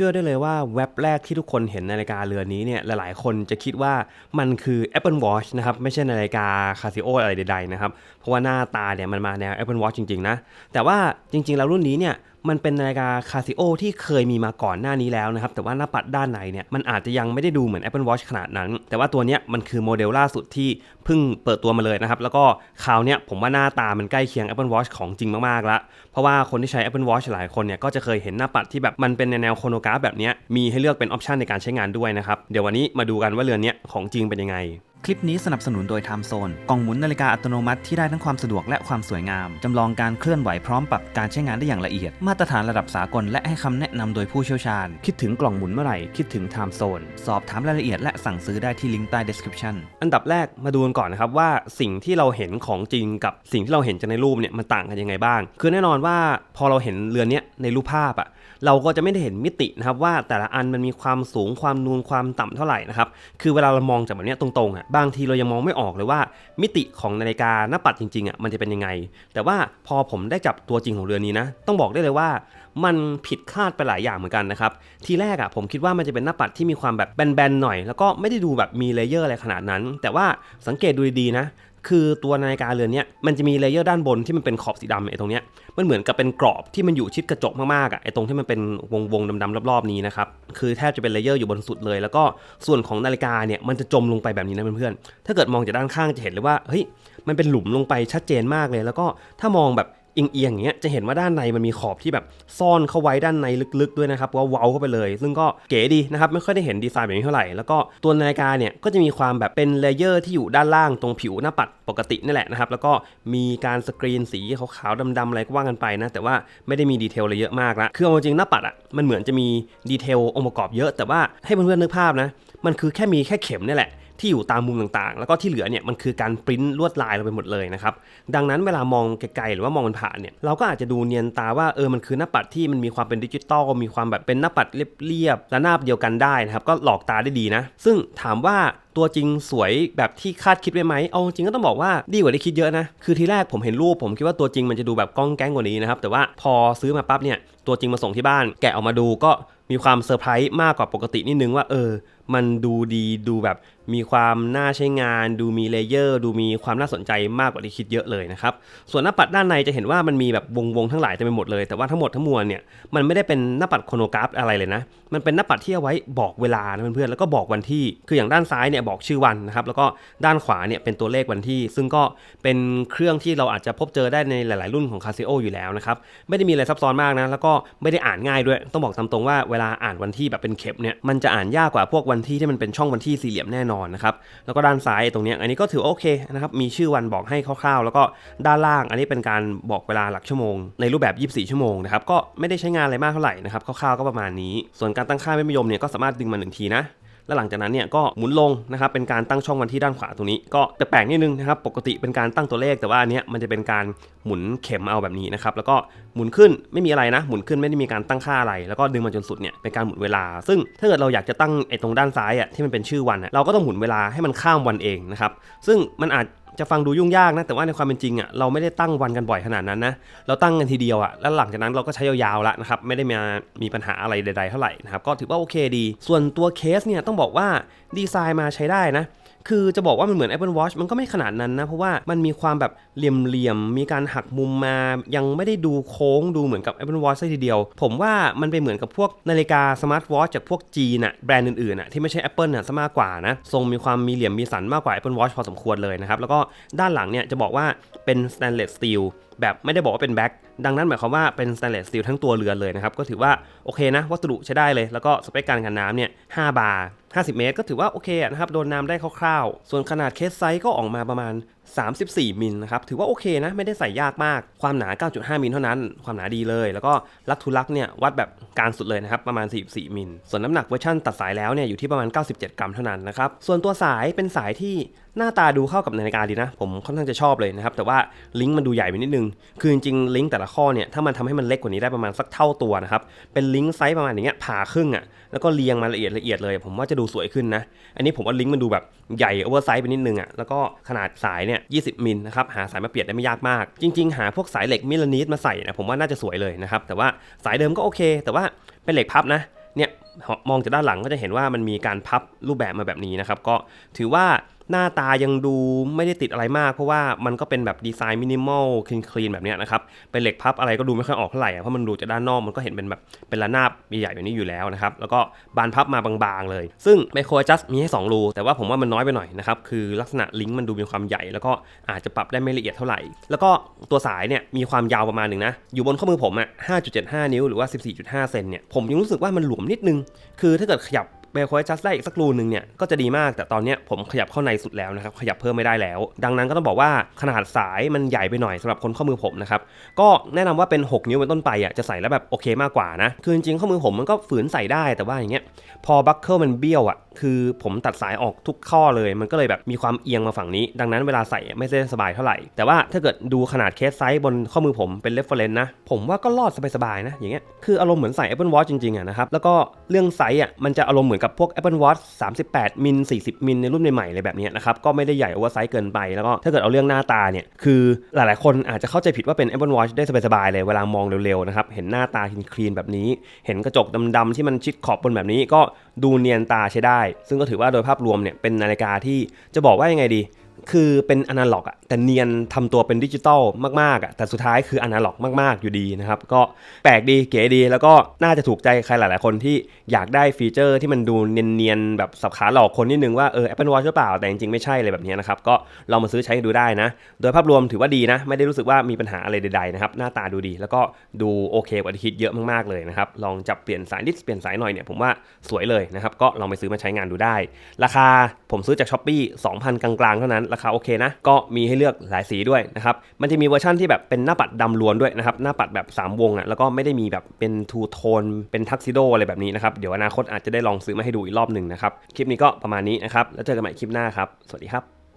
ชื่อได้เลยว่าเว็บแรกที่ทุกคนเห็นนาฬิกาเรือนนี้เนี่ยหลายๆ คนจะคิดว่ามันคือ Apple Watch นะครับไม่ใช่นาฬิกาคาซิโออะไรใดๆนะครับเพราะว่าหน้าตาเนี่ยมันมาแนว Apple Watch จริงๆนะแต่ว่าจริงๆ แล้วรุ่นนี้เนี่ย มันเป็นนาฬิกา Casio ที่เคยมีมาก่อนหน้านี้แล้วนะครับ แต่ว่าหน้าปัดด้านในเนี่ยมันอาจจะยังไม่ได้ดูเหมือน Apple Watch ขนาดนั้น แต่ว่าตัวเนี้ยมันคือโมเดลล่าสุดที่เพิ่งเปิดตัวมาเลยนะครับ แล้วก็คราวเนี้ยผมว่าหน้าตามันใกล้เคียง Apple Watch ของจริงมากๆละเพราะว่าคนที่ใช้ Apple Watch หลายคนเนี่ยก็จะเคยเห็นหน้าปัดที่แบบมันเป็นแนวโครโนกราฟแบบนี้มีให้เลือกเป็นออปชันในการใช้งานด้วยนะครับเดี๋ยววันนี้มาดูกันว่าเรือนนี้ของจริงเป็นยังไง คลิปนี้สนับสนุนโดย Time Zone กล่องหมุนนาฬิกาอัตโนมัติที่ได้ทั้งความสะดวกและความสวยงาม จำลองการเคลื่อนไหวพร้อมปรับการใช้งานได้อย่างละเอียด มาตรฐานระดับสากลและให้คำแนะนำโดยผู้เชี่ยวชาญ คิดถึงกล่องหมุนเมื่อไหร่ คิดถึง Time Zone สอบถามรายละเอียดและสั่งซื้อได้ที่ลิงก์ใต้ description อันดับแรกมาดูกันก่อนนะครับว่าสิ่งที่เราเห็นของจริงกับสิ่งที่เราเห็นจากในรูปเนี่ยมันต่างกันยังไงบ้าง คือแน่นอนว่าพอเราเห็นเรือนเนี้ยในรูปภาพอะเราก็จะไม่ได้เห็นมิตินะครับว่าแต่ละอันมันมีความสูงความนูนความต่ำเท่าไหร่นะครับคือเวลาเรามองจากแบบนี้ตรงๆอะบางทีเรายังมองไม่ออกเลยว่า มิติของนาฬิกาหน้าปัดจริงๆอะมันจะเป็นยังไง แต่ว่าพอผมได้จับตัวจริงของเรือนนี้นะ ต้องบอกได้เลยว่ามันผิดคาดไปหลายอย่างเหมือนกันนะครับ ทีแรกอะผมคิดว่ามันจะเป็นหน้าปัดที่มีความแบบแบนๆหน่อย แล้วก็ไม่ได้ดูแบบมีเลเยอร์อะไรขนาดนั้น แต่ว่าสังเกตดูดีๆนะคือตัวนาฬิกาเรือนเนี้ยมันจะมีเลเยอร์ด้านบนที่มันเป็นขอบสีดำไอ้ตรงเนี้ยมันเหมือนกับเป็นกรอบที่มันอยู่ชิดกระจกมากๆอะไอ้ตรงที่มันเป็นวงวงๆดำๆรอบๆนี้นะครับคือแทบจะเป็นเลเยอร์อยู่บนสุดเลย แล้วก็ส่วนของนาฬิกาเนี่ยมันจะจมลงไปแบบนี้นะเพื่อนๆถ้าเกิดมองจากด้านข้างจะเห็นเลยว่าเฮ้ยมันเป็นหลุมลงไปชัดเจนมากเลย แล้วก็ถ้ามองแบบ เอียงๆอย่างเงี้ยจะเห็นว่าด้านในมันมีขอบที่แบบซ่อนเข้าไว้ด้านในลึกๆด้วยนะครับว่าเว้าเข้าไปเลย ซึ่งก็เก๋ดีนะครับไม่ค่อยได้เห็นดีไซน์แบบนี้เท่าไหร่แล้วก็ตัวนาฬิกาเนี่ยก็จะมีความแบบเป็นเลเยอร์ที่อยู่ด้านล่างตรงผิวหน้าปัดปกตินี่แหละนะครับแล้วก็มีการสกรีนสีขาวๆดำๆอะไรก็ว่ากันไปนะแต่ว่าไม่ได้มีดีเทลอะไรเยอะมากละคือเอาจริงหน้าปัดอะมันเหมือนจะมีดีเทลองค์ประกอบเยอะ แต่ว่าให้เพื่อนๆนึกภาพนะมันคือแค่มีแค่เข็มนี่แหละ ที่อยู่ตามมุมต่างๆ แล้วก็ที่เหลือเนี่ยมันคือการปริ้นลวดลายเราไปหมดเลยนะครับ ดังนั้นเวลามองไกลๆหรือว่ามองมันผ่านเนี่ยเราก็อาจจะดูเนียนตาว่าเออมันคือหน้าปัดที่มันมีความเป็นดิจิตอลมีความแบบเป็นหน้าปัดเรียบๆและหน้าเดียวกันได้นะครับก็หลอกตาได้ดีนะ ซึ่งถามว่าตัวจริงสวยแบบที่คาดคิดไว้ไหม เอาจริงก็ต้องบอกว่าดีกว่าที่คิดเยอะนะ คือทีแรกผมเห็นรูปผมคิดว่าตัวจริงมันจะดูแบบก้องแก้งกว่านี้นะครับ แต่ว่าพอซื้อมาปั๊บเนี่ย ตัวจริงมาส่งที่บ้าน แกะออกมาดูก็มีความเซอร์ไพรส์มากกว่าปกตินิดนึงว่าเออ มันดูดีดูแบบมีความน่าใช้งาน ดูมีเลเยอร์ ดูมีความน่าสนใจมากกว่าที่คิดเยอะเลยนะครับ ส่วนหน้าปัดด้านในจะเห็นว่ามันมีแบบวงวงๆทั้งหลายเต็มไปหมดเลย แต่ว่าทั้งหมดทั้งมวลเนี่ยมันไม่ได้เป็นหน้าปัดโครโนกราฟอะไรเลยนะ มันเป็นหน้าปัดที่เอาไว้บอกเวลานะเพื่อนๆแล้วก็บอกวันที่ คืออย่างด้านซ้ายเนี่ยบอกชื่อวันนะครับแล้วก็ด้านขวาเนี่ยเป็นตัวเลขวันที่ ซึ่งก็เป็นเครื่องที่เราอาจจะพบเจอได้ในหลาย ๆ รุ่นของ Casio อยู่แล้วนะครับไม่ได้มีอะไรซับซ้อนมากนะแล้วก็ไม่ได้อ่านง่ายด้วย ต้องบอกตามตรงว่าเวลาอ่านวันที่แบบเป็นเข็มเนี่ยมันจะอ่านยากกว่าพวกวันที่ที่มันเป็นช่องวันที่สี่เหลี่ยมแน่นอนนะครับแล้วก็ด้านซ้ายตรงนี้อันนี้ก็ถือโอเคนะครับมีชื่อวันบอกให้คร่าว ๆ แล้วก็ด้านล่างอันนี้เป็นการบอกเวลาหลักชั่วโมง ในรูปแบบ 24 ชั่วโมงนะครับก็ไม่ได้ใช้งานอะไรมากเท่าไหร่นะครับคร่าว ๆ ก็ประมาณนี้ ส่วนการตั้งค่าไม่นิยมเนี่ยก็สามารถดึงมาหนึ่งทีนะ แล้วหลังจากนั้นเนี่ยก็หมุนลงนะครับเป็นการตั้งช่องวันที่ด้านขวาตรงนี้ ก็แปลกนิดนึงนะครับปกติเป็นการตั้งตัวเลขแต่ว่าอันเนี้ยมันจะเป็นการหมุนเข็มเอาแบบนี้นะครับแล้วก็หมุนขึ้นไม่มีอะไรนะ หมุนขึ้นไม่ได้มีการตั้งค่าอะไร แล้วก็ดึงมาจนสุดเนี่ยเป็นการหมุนเวลา ซึ่งถ้าเกิดเราอยากจะตั้งไอ้ตรงด้านซ้ายอะที่มันเป็นชื่อวันอะเราก็ต้องหมุนเวลาให้มันข้ามวันเองนะครับซึ่งมันอาจ จะฟังดูยุ่งยากนะ แต่ว่าในความเป็นจริงอะเราไม่ได้ตั้งวันกันบ่อยขนาดนั้นนะเราตั้งกันทีเดียวอะแล้วหลังจากนั้นเราก็ใช้ยาวๆแล้วนะครับไม่ได้มามีปัญหาอะไรใดๆเท่าไหร่นะครับก็ถือว่าโอเคดี ส่วนตัวเคสเนี่ยต้องบอกว่าดีไซน์มาใช้ได้นะ คือจะบอกว่ามันเหมือน Apple Watch มันก็ไม่ขนาดนั้นนะ เพราะว่ามันมีความแบบเหลี่ยมๆ มีการหักมุมมา ยังไม่ได้ดูโค้งดูเหมือนกับ Apple Watch ซะทีเดียว ผมว่ามันเป็นเหมือนกับพวกนาฬิกาสมาร์ทวอทจากพวกจีนอะแบรนด์อื่นๆอะที่ไม่ใช่ Apple น่ะซะมากกว่านะ ทรงมีความมีเหลี่ยมมีสันมากกว่า Apple Watch พอสมควรเลยนะครับ แล้วก็ด้านหลังเนี่ยจะบอกว่าเป็น stainless steel แบบไม่ได้บอกว่าเป็นแบ็คดังนั้นหมายความว่าเป็นสแตนเลสสตีลทั้งตัวเรือเลยนะครับ ก็ถือว่าโอเคนะ วัสดุใช้ได้เลย แล้วก็สเปคการกันน้ำเนี่ย5บาร์50 เมตร ก็ถือว่าโอเคนะครับ โดนน้ำได้คร่าวๆ ส่วนขนาดเคสไซส์ก็ออกมาประมาณ 34 มิลนะครับ ถือว่าโอเคนะ ไม่ได้ใส่ยากมาก ความหนา 9.5 มิลเท่านั้น ความหนาดีเลย แล้วก็ลักทุลักเนี่ย วัดแบบกลางสุดเลยนะครับ ประมาณ 44 มิล ส่วนน้ำหนักเวอร์ชันตัดสายแล้วเนี่ย อยู่ที่ประมาณ 97 กรัมเท่านั้นนะครับ ส่วนตัวสายเป็นสายที่หน้าตาดูเข้ากับนาฬิกาดีนะ ผมค่อนข้างจะชอบเลยนะครับ แต่ว่าลิงก์มันดูใหญ่ไปนิดนึง คือจริงๆลิงก์แต่ละข้อเนี่ย ถ้ามันทำให้มันเล็กกว่านี้ได้ประมาณสักเท่าตัวนะครับ เป็นลิงก์ไซส์ประมาณอย่างเงี้ยผ่าครึ่งอะ แล้วก็เรียงมาละเอียดละเอียดเลย ผมว่าจะดูสวยขึ้นนะ อันนี้ผมว่าลิงก์มันดูแบบใหญ่โอเวอร์ไซส์ไปนิดนึงอะ แล้วก็ขนาดสายเนี่ย20มิลนะครับหาสายมาเปลี่ยนได้ไม่ยากมาก จริง ๆ หาพวกสายเหล็กมิลานิสมาใส่นะผมว่าน่าจะสวยเลยนะครับแต่ว่าสายเดิมก็โอเค แต่ว่าเป็นเหล็กพับนะเนี่ยมองจากด้านหลังก็จะเห็นว่ามันมีการพับรูปแบบมาแบบนี้นะครับก็ถือว่า หน้าตายังดูไม่ได้ติดอะไรมาก เพราะว่ามันก็เป็นแบบดีไซน์มินิมอลคลีนคลีนแบบนี้นะครับเป็นเหล็กพับอะไรก็ดูไม่ค่อยออกเท่าไหร่อะเพราะมันดูจากด้านนอกมันก็เห็นเป็นแบบเป็นระนาบใหญ่แบบนี้อยู่แล้วนะครับแล้วก็บานพับมาบางๆเลย ซึ่งไมโครจัสมีให้2รูแต่ว่าผมว่ามันน้อยไปหน่อยนะครับคือลักษณะลิงก์มันดูมีความใหญ่ แล้วก็อาจจะปรับได้ไม่ละเอียดเท่าไหร่ แล้วก็ตัวสายเนี่ยมีความยาวประมาณหนึ่งนะอยู่บนข้อมือผมอะ5.75 นิ้วหรือว่า 14.5 เซนเนี่ยผมยังรู้สึกว่ามันหลวมนิดนึง คือถ้าเกิดขยับ เบลคอยจัสได้อีกสักรูหนึ่งเนี่ยก็จะดีมากแต่ตอนนี้ผมขยับเข้าในสุดแล้วนะครับขยับเพิ่มไม่ได้แล้ว ดังนั้นก็ต้องบอกว่าขนาดสายมันใหญ่ไปหน่อยสำหรับคนข้อมือผมนะครับก็แนะนำว่าเป็น 6 นิ้วเป็นต้นไปอะจะใส่แล้วแบบโอเคมากกว่านะคือจริงๆข้อมือผมมันก็ฝืนใส่ได้แต่ว่าอย่างเงี้ยพอบัคเกิลมันเบี้ยวอะคือผมตัดสายออกทุกข้อเลยมันก็เลยแบบมีความเอียงมาฝั่งนี้ ดังนั้นเวลาใส่ไม่ได้สบายเท่าไหร่ แต่ว่าถ้าเกิดดูขนาดเคสไซส์บนข้อมือผมเป็นเรฟเฟรนซ์นะผมว่าก็รอดสบายๆนะอย่างเงี้ยคืออารมณ์เหมือนใส่ Apple Watch จริงๆอะนะครับแล้วก็เรื่องไซส์อะมันจะอารมณ์เหมือนกับพวก Apple Watch 38 มิล 40 มิลในรุ่นใหม่ๆเลยแบบนี้นะครับ ก็ไม่ได้ใหญ่โอเวอร์ไซส์เกินไป แล้วก็ถ้าเกิดเอาเรื่องหน้าตาเนี่ย คือหลายๆ คนอาจจะเข้าใจผิดว่าเป็น Apple Watch ได้สบายๆ เลยเวลามองเร็วๆ นะครับ เห็นหน้าตาคลีนๆแบบนี้ เห็นกระจกดำๆที่มันชิดขอบบนแบบนี้ก็ดูเนียนตาใช้ได้ ซึ่งก็ถือว่าโดยภาพรวมเนี่ยเป็นนาฬิกาที่จะบอกว่ายังไงดี คือเป็นอนาล็อกอะแต่เนียนทำตัวเป็นดิจิตอลมากๆอะแต่สุดท้ายคืออนาล็อกมาก ๆ อยู่ดีนะครับ ก็แปลกดีเก๋ดี แล้วก็น่าจะถูกใจใครหลาย ๆ คนที่อยากได้ฟีเจอร์ที่มันดูเนียน ๆ แบบสับขาหลอกคนนิดนึงว่าเออ Apple Watch หรือเปล่า แต่จริง ๆ ไม่ใช่เลยแบบนี้นะครับ ก็ลองมาซื้อใช้ดูได้นะ โดยภาพรวมถือว่าดีนะ ไม่ได้รู้สึกว่ามีปัญหาอะไรใด ๆ นะครับ หน้าตาดูดี แล้วก็ดูโอเคกว่าที่คิดเยอะมาก ๆ เลยนะครับ ลองจับเปลี่ยนสายนิดเปลี่ยนสายหน่อยเนี่ยผมว่าสวยเลยนะครับ ก็ลองไปซื้อมาใช้งานดูได้ ราคาผมซื้อจาก s h อ p e e 2,000 กลาง ๆ เท่านั้นราคาโอเคนะ ก็มีให้เลือกหลายสีด้วยนะครับ มันจะมีเวอร์ชั่นที่แบบเป็นหน้าปัดดำล้วนด้วยนะครับ หน้าปัดแบบ 3 วงอะ แล้วก็ไม่ได้มีแบบเป็นทูโทน เป็นทักซิโดอะไรแบบนี้นะครับ เดี๋ยวอนาคตอาจจะได้ลองซื้อมาให้ดูอีกรอบหนึ่งนะครับ คลิปนี้ก็ประมาณนี้นะครับ แล้วเจอกันใหม่คลิปหน้าครับ สวัสดีครับ